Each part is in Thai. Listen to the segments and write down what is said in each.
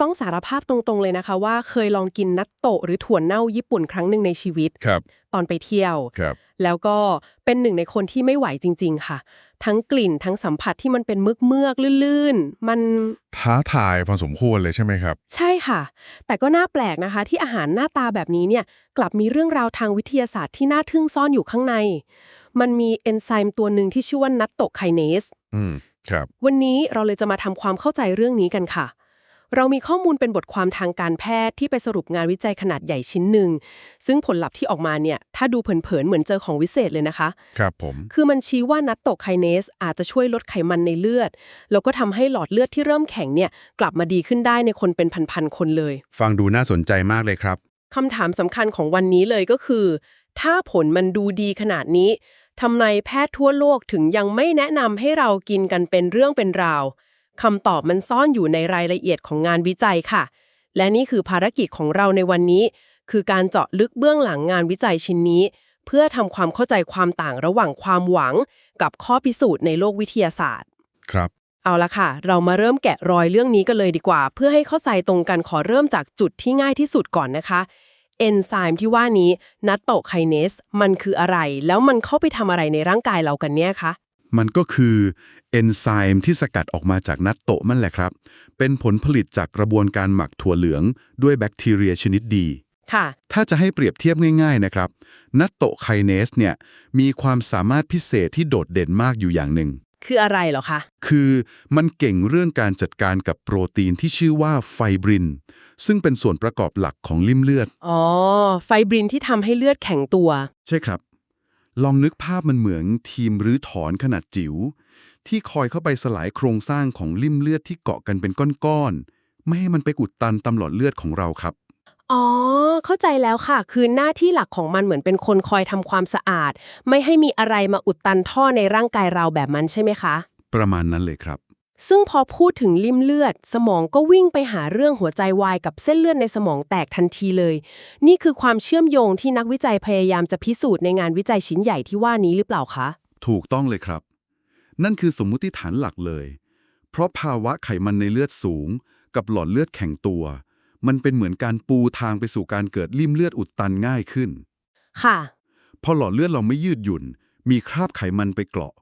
ต้องสารภาพตรงๆเลยนะคะ ว่าเคยลองกินนัตโตะหรือถั่วเน่าญี่ปุ่นครั้งหนึ่งในชีวิต ครับ ตอนไปเที่ยว ครับ แล้วก็เป็นหนึ่งในคนที่ไม่ไหวจริง ๆ ค่ะ ทั้งกลิ่นทั้งสัมผัสที่มันเป็นเมือกเมือกๆลื่นๆ มัน ท้าทายพอสมควรเลยใช่ไหมครับ ใช่ค่ะ แต่ก็น่าแปลกนะคะ ที่อาหารหน้าตาแบบนี้เนี่ยกลับมีเรื่องราวทางวิทยาศาสตร์ที่น่าทึ่งซ่อนอยู่ข้างใน มันมีเอนไซม์ตัวหนึ่งที่ชื่อว่านัตโตไคเนส อืม ครับ วันนี้เราเลยจะมาทำความเข้าใจเรื่องนี้กันค่ะ เรามีข้อมูลเป็นบทความทางการแพทย์ที่ไปสรุปงานวิจัยขนาดใหญ่ชิ้นหนึ่ง ซึ่งผลลัพธ์ที่ออกมาเนี่ยถ้าดูเผินๆ เหมือนเจอของวิเศษเลยนะคะ ครับผม คือมันชี้ว่านัตโตไคเนสอาจจะช่วยลดไขมันในเลือด แล้วก็ทำให้หลอดเลือดที่เริ่มแข็งเนี่ยกลับมาดีขึ้นได้ในคนเป็นพันๆคนเลย ฟังดูน่าสนใจมากเลยครับคำถามสำคัญของวันนี้เลยก็คือ ถ้าผลมันดูดีขนาดนี้ทำไมแพทย์ทั่วโลกถึงยังไม่แนะนำให้เรากินกันเป็นเรื่องเป็นราว คำตอบมันซ่อนอยู่ในรายละเอียดของงานวิจัยค่ะ และนี่คือภารกิจของเราในวันนี้ คือการเจาะลึกเบื้องหลังงานวิจัยชิ้นนี้ เพื่อทำความเข้าใจความต่างระหว่างความหวัง กับข้อพิสูจน์ในโลกวิทยาศาสตร์ ครับ เอาละค่ะ เรามาเริ่มแกะรอยเรื่องนี้กันเลยดีกว่า เพื่อให้เข้าใจตรงกันขอเริ่มจากจุดที่ง่ายที่สุดก่อนนะคะเอนไซม์ที่ว่านี้นัตโตไคเนสมันคืออะไร แล้วมันเข้าไปทำอะไรในร่างกายเรากันเนี่ยคะมันก็คือ เอนไซม์ที่สกัดออกมาจากนัตโตะนั่นแหละครับ เป็นผลผลิตจากกระบวนการหมักถั่วเหลืองด้วยแบคทีเรียชนิดดี ค่ะ ถ้าจะให้เปรียบเทียบง่ายๆนะครับ นัตโตะไคเนสเนี่ยมีความสามารถพิเศษที่โดดเด่นมากอยู่อย่างหนึ่ง คืออะไรเหรอคะ คือมันเก่งเรื่องการจัดการกับโปรตีนที่ชื่อว่าไฟบริน ซึ่งเป็นส่วนประกอบหลักของลิ่มเลือด อ๋อ ไฟบรินที่ทำให้เลือดแข็งตัว ใช่ครับ ลองนึกภาพมันเหมือนทีมรื้อถอนขนาดจิ๋ว ที่คอยเข้าไปสลายโครงสร้างของลิ่มเลือดที่เกาะกันเป็นก้อนๆ ไม่ให้มันไปอุดตันตำหลอดเลือดของเราครับ อ๋อ เข้าใจแล้วค่ะ คือหน้าที่หลักของมันเหมือนเป็นคนคอยทำความสะอาด ไม่ให้มีอะไรมาอุดตันท่อในร่างกายเราแบบมันใช่ไหมคะ ประมาณนั้นเลยครับ ซึ่งพอพูดถึงลิ่มเลือด สมองก็วิ่งไปหาเรื่องหัวใจวายกับเส้นเลือดในสมองแตกทันทีเลย นี่คือความเชื่อมโยงที่นักวิจัยพยายามจะพิสูจน์ในงานวิจัยชิ้นใหญ่ที่ว่านี้หรือเปล่าคะ ถูกต้องเลยครับ นั่นคือสมมุติฐานหลักเลย เพราะภาวะไขมันในเลือดสูง กับหลอดเลือดแข็งตัว มันเป็นเหมือนการปูทางไปสู่การเกิดลิ่มเลือดอุดตันง่ายขึ้น ค่ะ พอหลอดเลือดเราไม่ยืดหยุ่น มีคราบไขมันไปเกราะ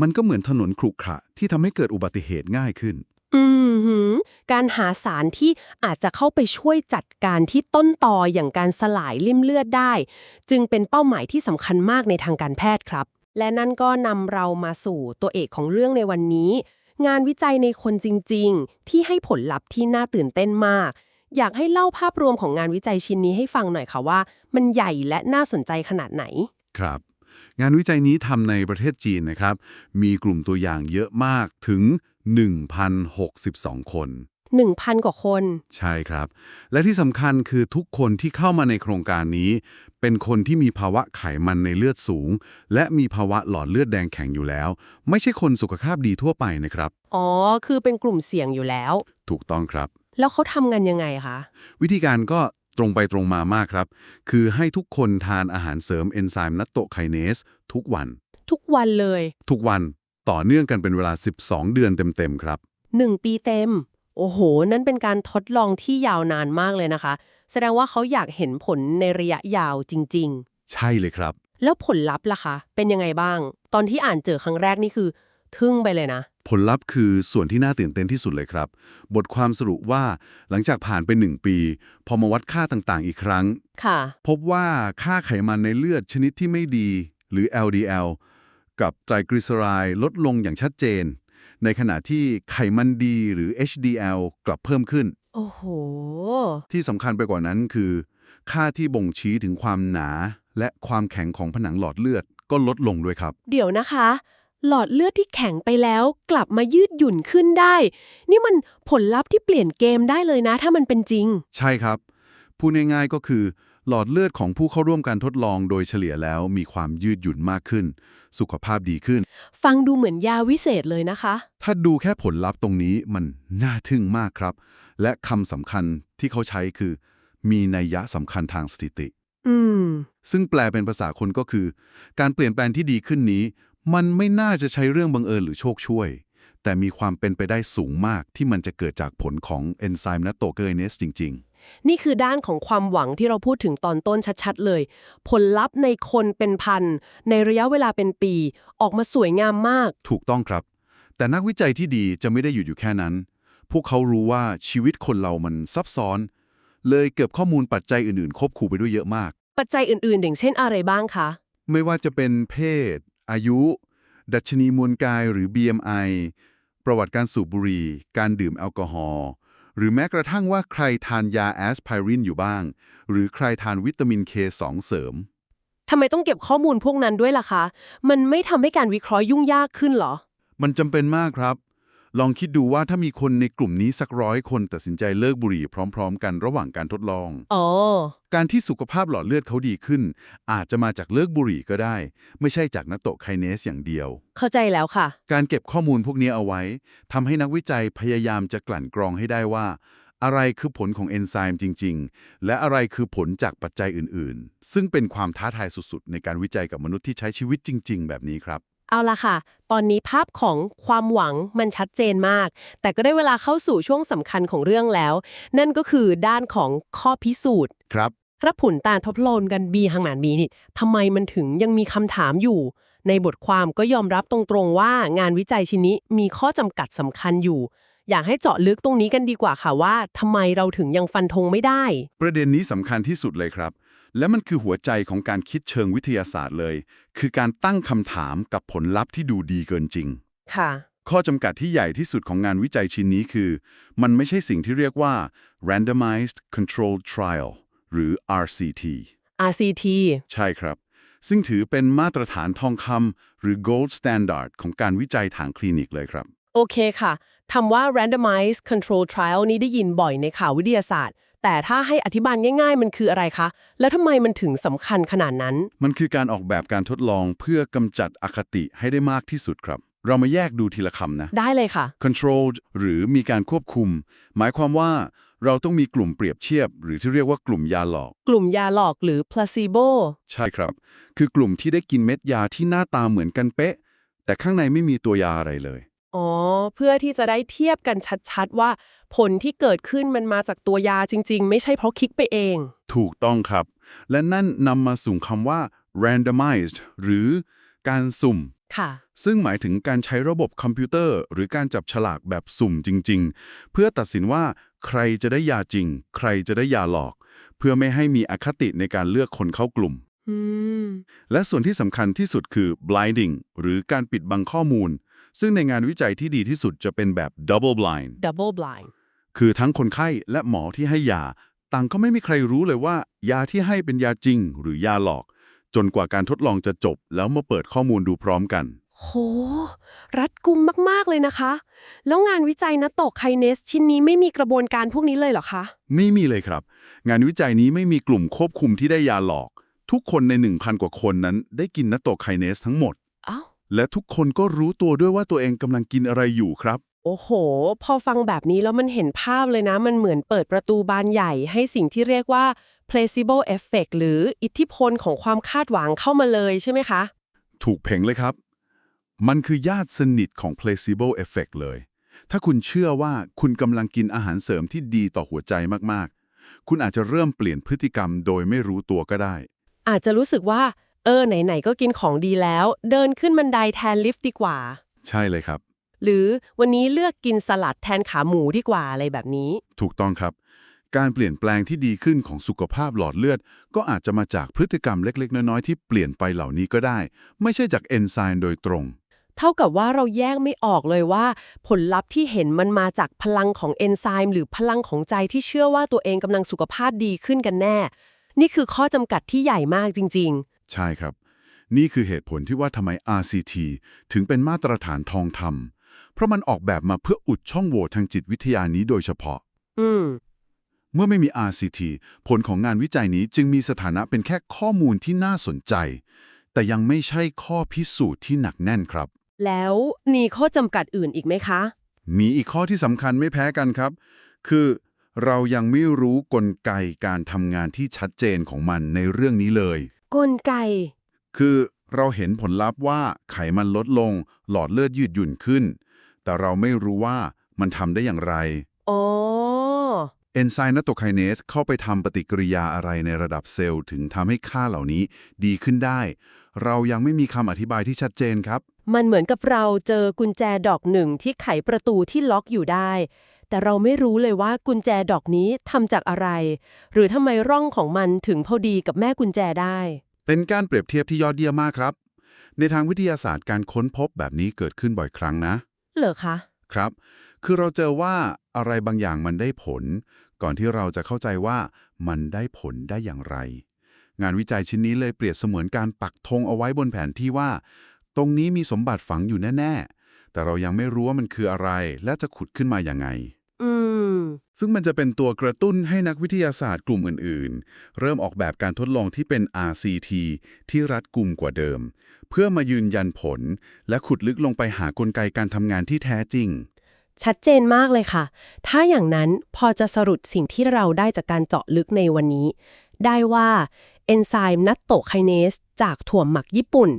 มันก็เหมือนถนนขรุขระที่ทำให้เกิดอุบัติเหตุง่ายขึ้น อืมหือการหาสารที่อาจจะเข้าไปช่วยจัดการที่ต้นตออย่างการสลายลิ่มเลือดได้ จึงเป็นเป้าหมายที่สำคัญมากในทางการแพทย์ครับ และนั่นก็นำเรามาสู่ตัวเอกของเรื่องในวันนี้ งานวิจัยในคนจริง ๆ ที่ให้ผลลัพธ์ที่น่าตื่นเต้นมาก อยากให้เล่าภาพรวมของงานวิจัยชิ้นนี้ให้ฟังหน่อยค่ะว่า มันใหญ่และน่าสนใจขนาดไหน ครับ งานวิจัยนี้ทำในประเทศจีนนะครับ มีกลุ่มตัวอย่างเยอะมากถึง 1,062 คน 1,000 กว่าคน ใช่ครับ และที่สำคัญคือทุกคนที่เข้ามาในโครงการนี้ เป็นคนที่มีภาวะไขมันในเลือดสูง และมีภาวะหลอดเลือดแดงแข็งอยู่แล้ว ไม่ใช่คนสุขภาพดีทั่วไปนะครับ อ๋อ คือเป็นกลุ่มเสี่ยงอยู่แล้ว ถูกต้องครับ แล้วเขาทำกันยังไงคะ วิธีการก็ ตรงไปตรงมามากครับ คือให้ทุกคนทานอาหารเสริมเอนไซม์นัตโตไคเนสทุกวัน ทุกวันเลย ทุกวันต่อเนื่องกันเป็นเวลา 12 เดือนเต็ม ๆ ครับ 1 ปีเต็ม โอ้โห นั่นเป็นการทดลองที่ยาวนานมากเลยนะคะ แสดงว่าเขาอยากเห็นผลในระยะยาวจริงใช่เลยครับๆแล้วผลลัพธ์ล่ะคะ เป็นยังไงบ้าง ตอนที่อ่านเจอครั้งแรกนี่คือ ทึ่งไปเลยนะ ผลลัพธ์คือส่วนที่น่าตื่นเต้นที่สุดเลยครับ บทความสรุปว่าหลังจากผ่านไป 1 ปี พอมาวัดค่าต่างๆ อีกครั้งค่ะพบว่าค่าไขมันในเลือดชนิดที่ไม่ดี หรือ LDL กับไตรกลีเซอไรด์ลดลงอย่างชัดเจน ในขณะที่ไขมันดีหรือ HDL กลับเพิ่มขึ้น โอ้โห ที่สำคัญไปกว่านั้นคือ ค่าที่บ่งชี้ถึงความหนา และความแข็งของผนังหลอดเลือดก็ลดลงด้วยครับ เดี๋ยวนะคะ หลอดเลือดที่แข็งไปแล้ว กลับมายืดหยุ่นขึ้นได้ นี่มันผลลัพธ์ที่เปลี่ยนเกมได้เลยนะ ถ้ามันเป็นจริง ใช่ครับ พูดง่ายๆก็คือ หลอดเลือดของผู้เข้าร่วมการทดลองโดยเฉลี่ยแล้วมีความยืดหยุ่นมากขึ้น สุขภาพดีขึ้น ฟังดูเหมือนยาวิเศษเลยนะคะ ถ้าดูแค่ผลลัพธ์ตรงนี้มันน่าทึ่งมากครับ และคำสำคัญที่เขาใช้คือ มีนัยยะสำคัญทางสถิติ อืม ซึ่งแปลเป็นภาษาคนก็คือ การเปลี่ยนแปลงที่ดีขึ้นนี้ มันไม่น่าจะใช้เรื่องบังเอิญหรือโชคช่วย แต่มีความเป็นไปได้สูงมากที่มันจะเกิดจากผลของเอนไซม์นัตโตเกอร์เนสจริงนี่คือด้านของความหวังที่เราพูดถึงตอนต้นชัดๆเลย ผลลัพธ์ในคนเป็นพัน ในระยะเวลาเป็นปี ออกมาสวยงามมากๆถูกต้องครับ แต่นักวิจัยที่ดีจะไม่ได้หยุดอยู่แค่นั้น พวกเขารู้ว่าชีวิตคนเรามันซับซ้อน เลยเก็บข้อมูลปัจจัยอื่นๆ ควบคู่ไปด้วยเยอะมาก ปัจจัยอื่นๆ อย่างเช่นอะไรบ้างคะ ไม่ว่าจะเป็นเพศ อายุ ดัชนีมวลกายหรือ BMI ประวัติการสูบบุหรี่ การดื่มแอลกอฮอล์ หรือแม้กระทั่งว่าใครทานยาแอสไพรินอยู่บ้าง หรือใครทานวิตามิน K2 เสริม ทำไมต้องเก็บข้อมูลพวกนั้นด้วยล่ะคะ มันไม่ทำให้การวิเคราะห์ยุ่งยากขึ้นเหรอ มันจำเป็นมากครับ ลองคิดดูว่าถ้ามีคนในกลุ่มนี้สักร้อยคนตัดสินใจเลิกบุหรี่พร้อม ๆ กันระหว่างการทดลองอ๋อการที่สุขภาพหลอดเลือดเขาดีขึ้น อาจจะมาจากเลิกบุหรี่ก็ได้ ไม่ใช่จากนัตโตไคเนสอย่างเดียว เข้าใจแล้วค่ะ การเก็บข้อมูลพวกนี้เอาไว้ทำให้นักวิจัยพยายามจะกลั่นกรองให้ได้ว่า อะไรคือผลของเอนไซม์จริง ๆ และอะไรคือผลจากปัจจัยอื่น ๆ ซึ่งเป็นความท้าทายสุด ๆ ในการวิจัยกับมนุษย์ที่ใช้ชีวิตจริง ๆ แบบนี้ครับ เอาละค่ะ ตอนนี้ภาพของความหวังมันชัดเจนมาก แต่ก็ได้เวลาเข้าสู่ช่วงสำคัญของเรื่องแล้ว นั่นก็คือด้านของข้อพิสูจน์ ครับรับผลตาทดลองกันบีหางหมานบีนี่ทำไมมันถึงยังมีคำถามอยู่ ในบทความก็ยอมรับตรงๆว่างานวิจัยชิ้นนี้มีข้อจำกัดสำคัญอยู่ อยากให้เจาะลึกตรงนี้กันดีกว่าค่ะว่าทำไมเราถึงยังฟันธงไม่ได้ ประเด็นนี้สำคัญที่สุดเลยครับ และมันคือหัวใจของการคิดเชิงวิทยาศาสตร์เลย คือการตั้งคำถามกับผลลัพธ์ที่ดูดีเกินจริง ค่ะ ข้อจำกัดที่ใหญ่ที่สุดของงานวิจัยชิ้นนี้คือ มันไม่ใช่สิ่งที่เรียกว่า randomized controlled trial หรือ RCT RCT ใช่ครับ ซึ่งถือเป็นมาตรฐานทองคำหรือ gold standard ของการวิจัยทางคลินิกเลยครับ โอเคค่ะคำว่า randomized control trial นี้ได้ยินบ่อยในข่าววิทยาศาสตร์ แต่ถ้าให้อธิบายง่าย ๆ มันคืออะไรคะ แล้วทำไมมันถึงสำคัญขนาดนั้น มันคือการออกแบบการทดลองเพื่อกำจัดอคติให้ได้มากที่สุดครับ เรามาแยกดูทีละคำนะ ได้เลยค่ะ controlled หรือมีการควบคุม หมายความว่าเราต้องมีกลุ่มเปรียบเทียบ หรือที่เรียกว่ากลุ่มยาหลอก กลุ่มยาหลอกหรือ placebo ใช่ครับ คือกลุ่มที่ได้กินเม็ดยาที่หน้าตาเหมือนกันเป๊ะ แต่ข้างในไม่มีตัวยาอะไรเลย อ๋อ เพื่อที่จะได้เทียบกันชัดๆ ว่า ผลที่เกิดขึ้นมันมาจากตัวยาจริง ๆ ไม่ใช่เพราะคลิกไปเอง ถูกต้องครับ และนั่นนำมาสู่คำว่า randomized หรือการสุ่ม ค่ะ ซึ่งหมายถึงการใช้ระบบคอมพิวเตอร์ หรือการจับฉลากแบบสุ่มจริง ๆ เพื่อตัดสินว่าใครจะได้ยาจริง ใครจะได้ยาหลอก เพื่อไม่ให้มีอคติในการเลือกคนเข้ากลุ่ม อืม และส่วนที่สำคัญที่สุดคือ blinding หรือการปิดบังข้อมูล ซึ่งในงานวิจัยที่ดีที่สุดจะเป็นแบบ double blind double blind คือทั้งคนไข้และหมอที่ให้ยา ต่างก็ไม่มีใครรู้เลยว่า ยาที่ให้เป็นยาจริง หรือยาหลอก จนกว่าการทดลองจะจบ แล้วมาเปิดข้อมูลดูพร้อมกัน โห รัดกุมมาก ๆ เลยนะคะ แล้วงานวิจัยนะตกไคเนสชิ้นนี้ไม่มีกระบวนการพวกนี้เลยเหรอคะ ไม่มีเลยครับ งานวิจัยนี้ไม่มีกลุ่มควบคุมที่ได้ยาหลอก ทุกคนใน 1,000 กว่าคนนั้นได้กินนัตโตไคเนสทั้งหมดอ้าว และทุกคนก็รู้ตัวด้วยว่าตัวเองกำลังกินอะไรอยู่ครับ โอ้โห พอฟังแบบนี้แล้วมันเห็นภาพเลยนะ มันเหมือนเปิดประตูบานใหญ่ให้สิ่งที่เรียกว่า placebo effect หรืออิทธิพลของความคาดหวังเข้ามาเลยใช่ไหมคะ ถูกเพ่งเลยครับ มันคือญาติสนิทของ placebo effect เลย ถ้าคุณเชื่อว่าคุณกำลังกินอาหารเสริมที่ดีต่อหัวใจมากๆ คุณอาจจะเริ่มเปลี่ยนพฤติกรรมโดยไม่รู้ตัวก็ได้ อาจจะรู้สึกว่า เออ ไหน ๆ ก็กินของดีแล้ว เดินขึ้นบันไดแทนลิฟต์ดีกว่า ใช่เลยครับ หรือวันนี้เลือกกินสลัดแทนขาหมูดีกว่าอะไรแบบนี้ ถูกต้องครับ การเปลี่ยนแปลงที่ดีขึ้นของสุขภาพหลอดเลือด ก็อาจจะมาจากพฤติกรรมเล็ก ๆ น้อย ๆ ที่เปลี่ยนไปเหล่านี้ก็ได้ ไม่ใช่จากเอนไซม์โดยตรง เท่ากับว่าเราแยกไม่ออกเลยว่า ผลลัพธ์ที่เห็นมันมาจากพลังของเอนไซม์หรือพลังของใจที่เชื่อว่าตัวเองกำลังสุขภาพดีขึ้นกันแน่ นี่คือข้อจำกัดที่ใหญ่มากจริง ใช่ครับ นี่คือเหตุผลที่ว่าทำไม RCT ถึงเป็นมาตรฐานทองธรรมเพราะมันออกแบบมาเพื่ออุดช่องโหว่ทางจิตวิทยานี้โดยเฉพาะๆอืมเมื่อไม่มี RCT ผลของงานวิจัยนี้จึงมีสถานะเป็นแค่ข้อมูลที่น่าสนใจ แต่ยังไม่ใช่ข้อพิสูจน์ที่หนักแน่นครับ แล้วมีข้อจำกัดอื่นอีกไหมคะ มีอีกข้อที่สำคัญไม่แพ้กันครับ คือเรายังไม่รู้กลไกการทำงานที่ชัดเจนของมันในเรื่องนี้เลย กลไก คือเราเห็นผลลัพธ์ว่าไขมันลดลง หลอดเลือดยืดหยุ่นขึ้น แต่เราไม่รู้ว่ามันทำได้อย่างไรอ๋อเอนไซม์นัตโตไคเนสเข้าไปทำปฏิกิริยาอะไรในระดับเซลล์ถึงทำให้ค่าเหล่านี้ดีขึ้นได้ เรายังไม่มีคำอธิบายที่ชัดเจนครับ มันเหมือนกับเราเจอกุญแจดอกหนึ่งที่ไขประตูที่ล็อกอยู่ได้ แต่เราไม่รู้เลยว่ากุญแจดอกนี้ทำจากอะไร หรือทำไมร่องของมันถึงพอดีกับแม่กุญแจได้ เป็นการเปรียบเทียบที่ยอดเยี่ยมมากครับ ในทางวิทยาศาสตร์การค้นพบแบบนี้เกิดขึ้นบ่อยครั้งนะ เหรอคะ ครับ คือเราเจอว่าอะไรบางอย่างมันได้ผล ก่อนที่เราจะเข้าใจว่ามันได้ผลได้อย่างไร งานวิจัยชิ้นนี้เลยเปรียบเสมือนการปักธงเอาไว้บนแผนที่ว่า ตรงนี้มีสมบัติฝังอยู่แน่ๆ แต่เรายังไม่รู้ว่ามันคืออะไร และจะขุดขึ้นมาอย่างไง อืม ซึ่งมันจะเป็นตัวกระตุ้นให้นักวิทยาศาสตร์กลุ่มอื่น ๆ เริ่มออกแบบการทดลองที่เป็น RCT ที่รัดกุมกว่าเดิม เพื่อมายืนยันผล และขุดลึกลงไปหากลไกการทำงานที่แท้จริง ชัดเจนมากเลยค่ะ ถ้าอย่างนั้นพอจะสรุปสิ่งที่เราได้จากการเจาะลึกในวันนี้ ได้ว่าเอนไซม์นัตโตไคเนสจากถั่วหมักญี่ปุ่น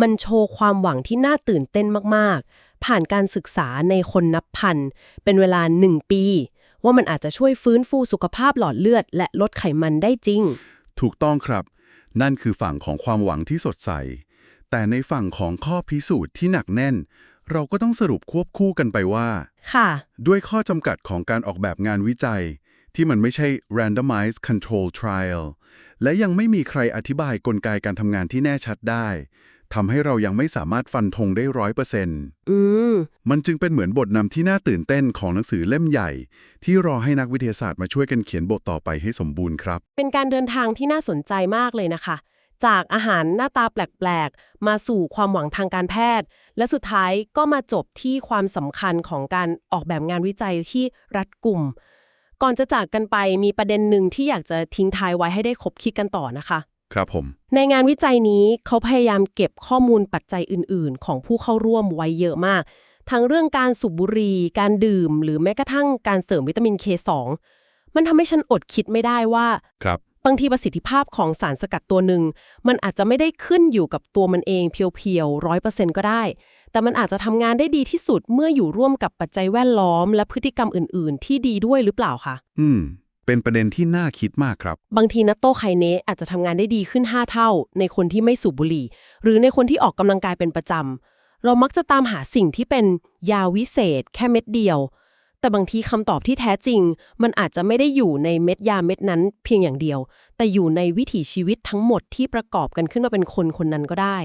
มันโชว์ความหวังที่น่าตื่นเต้นมาก ๆ ผ่านการศึกษาในคนนับพัน เป็นเวลา 1 ปี ว่ามันอาจจะช่วยฟื้นฟูสุขภาพหลอดเลือด และลดไขมันได้จริง ถูกต้องครับ นั่นคือฝั่งของความหวังที่สดใส แต่ในฝั่งของข้อพิสูจน์ที่หนักแน่น เราก็ต้องสรุปควบคู่กันไปว่า ค่ะ ด้วยข้อจำกัดของการออกแบบงานวิจัย ที่มันไม่ใช่ randomized control trial และยังไม่มีใครอธิบายกลไกการทำงานที่แน่ชัดได้ ทำให้เรายังไม่สามารถฟันธงได้ร้อยเปอร์เซ็นต์อืมมันจึงเป็นเหมือนบทนำที่น่าตื่นเต้นของหนังสือเล่มใหญ่ ที่รอให้นักวิทยาศาสตร์มาช่วยกันเขียนบทต่อไปให้สมบูรณ์ครับ เป็นการเดินทางที่น่าสนใจมากเลยนะคะ จากอาหารหน้าตาแปลกๆ มาสู่ความหวังทางการแพทย์ และสุดท้ายก็มาจบที่ความสำคัญของการออกแบบงานวิจัยที่รัดกุมก่อนจะจากกันไปมีประเด็นหนึ่งที่อยากจะทิ้งท้ายไว้ให้ได้คบคิดกันต่อนะคะ ครับผม ในงานวิจัยนี้เขาพยายามเก็บข้อมูลปัจจัยอื่น ๆ ของผู้เข้าร่วมไว้เยอะมาก ทั้งเรื่องการสูบบุหรี่การดื่ม หรือแม้กระทั่งการเสริมวิตามิน K2 มันทำให้ฉันอดคิดไม่ได้ว่า ครับ บางทีประสิทธิภาพของสารสกัดตัวหนึ่ง มันอาจจะไม่ได้ขึ้นอยู่กับตัวมันเองเพียวๆร้อยเปอร์เซ็นต์ก็ได้ แต่มันอาจจะทำงานได้ดีที่สุดเมื่ออยู่ร่วมกับปัจจัยแวดล้อม และพฤติกรรมอื่น ๆ ที่ดีด้วยหรือเปล่าคะอืม เป็นประเด็นที่น่าคิดมากครับ บางทีนัตโตไคเนสอาจจะทำงานได้ดีขึ้น 5 เท่า ในคนที่ไม่สูบบุหรี่ หรือในคนที่ออกกำลังกายเป็นประจำเรามักจะตามหาสิ่งที่เป็นยาวิเศษ แค่เม็ดเดียว แต่บางทีคำตอบที่แท้จริง มันอาจจะไม่ได้อยู่ในเม็ดยาเม็ดนั้นเพียงอย่างเดียว แต่อยู่ในวิถีชีวิตทั้งหมดที่ประกอบกันขึ้นมาเป็นคนคนนั้นก็ได้